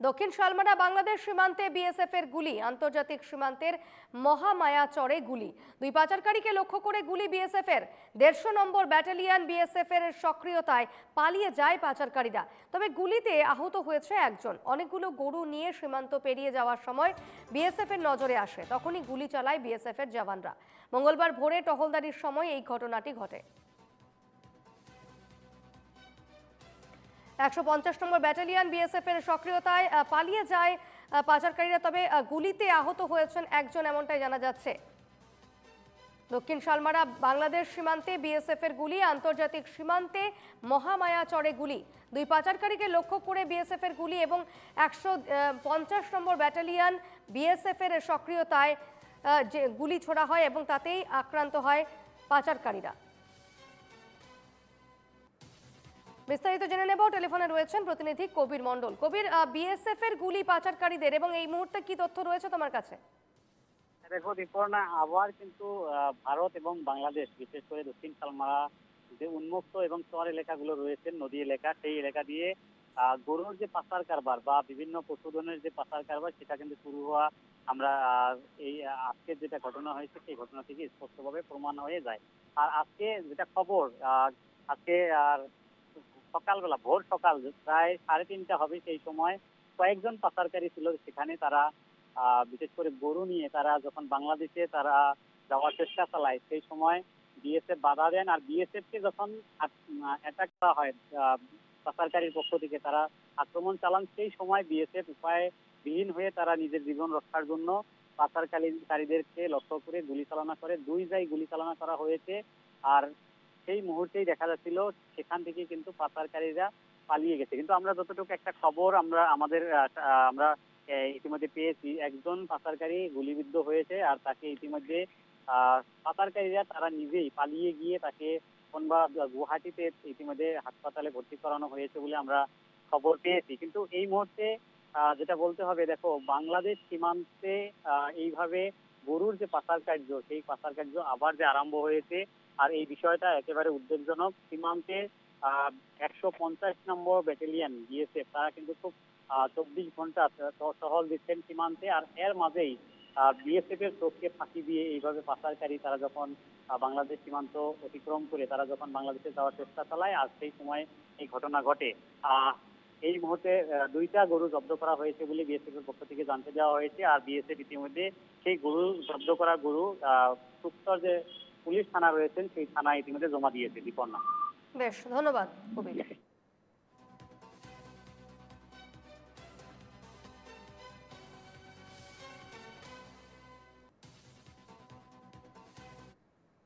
দক্ষিণ শালমারা বাংলাদেশ সীমান্তে বিএসএফ এর গুলি, আন্তর্জাতিক সীমান্তের মহামায়া চরে গুলি। দুই পাচারকারীকে লক্ষ্য করে গুলি বিএসএফ এর দেড়শো নম্বর ব্যাটালিয়ন বিএসএফ এর সক্রিয়তায় পালিয়ে যায় পাচারকারীরা। তবে গুলিতে আহত হয়েছে একজন। অনেকগুলো গরু নিয়ে সীমান্ত পেরিয়ে যাওয়ার সময় বিএসএফ এর নজরে আসে। তখনই গুলি চালায় বিএসএফ এর জওয়ানরা। মঙ্গলবার ভোরে টহলদারির সময় এই ঘটনাটি ঘটে। একশো পঞ্চাশ নম্বর ব্যাটালিয়ন বিএসএফ এর সক্রিয়তায় পালিয়ে যায় পাচারকারীরা। তবে গুলিতে আহত হয়েছেন একজন এমনটাই জানা যাচ্ছে। দক্ষিণ শালমারা বাংলাদেশ সীমান্তে বিএসএফ এর গুলি, আন্তর্জাতিক সীমান্তে মহামায়া চরে গুলি। দুই পাচারকারীকে লক্ষ্য করে বিএসএফ এর গুলি এবং একশো পঞ্চাশ নম্বর ব্যাটালিয়ন বিএসএফ এর সক্রিয়তায় যে গুলি ছোড়া হয় এবং তাতেই আক্রান্ত হয় পাচারকারীরা। বিস্তারিত জেনে নেব। টেলিফোনে রয়েছেন প্রতিনিধি কবির মণ্ডল। কবির বিএসএফ এর গুলি পাচারকারীদের এবং এই মুহূর্তে কি তথ্য রয়েছে তোমার কাছে? দেখো, দীপর্ণা আবার কিন্তু ভারত এবং বাংলাদেশ, বিশেষ করে দক্ষিণ সালমারা যে উন্মুক্ত এবং চর এলাকাগুলো রয়েছে, নদী এলাকা, সেই এলাকা দিয়ে গরুর যে পাচার কারবার বা বিভিন্ন পশুধনের যে পাচার কারবার, সেটা কিন্তু শুরু হওয়া আমরা এই আজকের যেটা ঘটনা হয়েছে, সেই ঘটনা থেকে স্পষ্টভাবে প্রমাণ হয়ে যায়। আর আজকে যেটা খবর আজকে আর সকালবেলা, ভোর সকাল প্রায় সাড়ে তিনটা হবে সেই সময়। কয়েকজন পাচারকারী ছিল সেখানে তারা বিশেষ করে গরু নিয়ে তারা যখন বাংলাদেশে তারা যাওয়ার চেষ্টা চালায়, সেই সময় বিএসএফ বাধা দেন আর বিএসএফ কে যখন অ্যাটাক করা হয় পাচারকারীর পক্ষ থেকে তারা আক্রমণ চালান, সেই সময় বিএসএফ উপায় বিহীন হয়ে তারা নিজের জীবন রক্ষার জন্য পাচারকারীদেরকে লক্ষ্য করে গুলি চালনা করে। দুই জায়গায় গুলি চালনা করা হয়েছে আর সেই মুহূর্তেই দেখা যাচ্ছিল, সেখান থেকে কিন্তু পাচারকারীরা পালিয়ে গেছে। কিন্তু আমরা যতটুকু একটা খবর আমরা, আমাদের আমরা ইতিমধ্যে পেয়েছি, একজন পাচারকারী গুলিবিদ্ধ হয়েছে আর তাকে ইতিমধ্যে পাচারকারীরা তারা নিজেই পালিয়ে গিয়ে তাকে কোনবা গুয়াহাটিতে ইতিমধ্যে হাসপাতালে ভর্তি করানো হয়েছে বলে আমরা খবর পেয়েছি। কিন্তু এই মুহূর্তে যেটা বলতে হবে, দেখো, বাংলাদেশ সীমান্তে এইভাবে গরুর যে পাচার কার্য সেই পাচার কার্য আবার যে আরম্ভ হয়েছে আর এই বিষয়টা একেবারে উদ্বেগজনক। সীমান্তে একশো পঞ্চাশ নম্বর ব্যাটালিয়ন বিএসএফ তারা কিন্তু খুব চব্বিশ ঘণ্টা টহল দিচ্ছেন সীমান্তে। আর এর মাঝেই বিএসএফ এর চোখকে ফাঁকি দিয়ে এইভাবে পাচারকারী তারা যখন বাংলাদেশ সীমান্ত অতিক্রম করে তারা যখন বাংলাদেশে যাওয়ার চেষ্টা চালায় আর সেই সময় এই ঘটনা ঘটে। আহ, এই মুহূর্তে দুইটা গরু জব্দ করা হয়েছে বলে বিএসএফ এর পক্ষ থেকে জানতে দেওয়া হয়েছে। আর বিএসএফ ইতিমধ্যে সেই গরু জব্দ করা গরু আহ, যে পুলিশ থানা রয়েছেন সেই থানায় ইতিমধ্যে জমা দিয়েছে বিপন্ন। বেশ ধন্যবাদ কবির।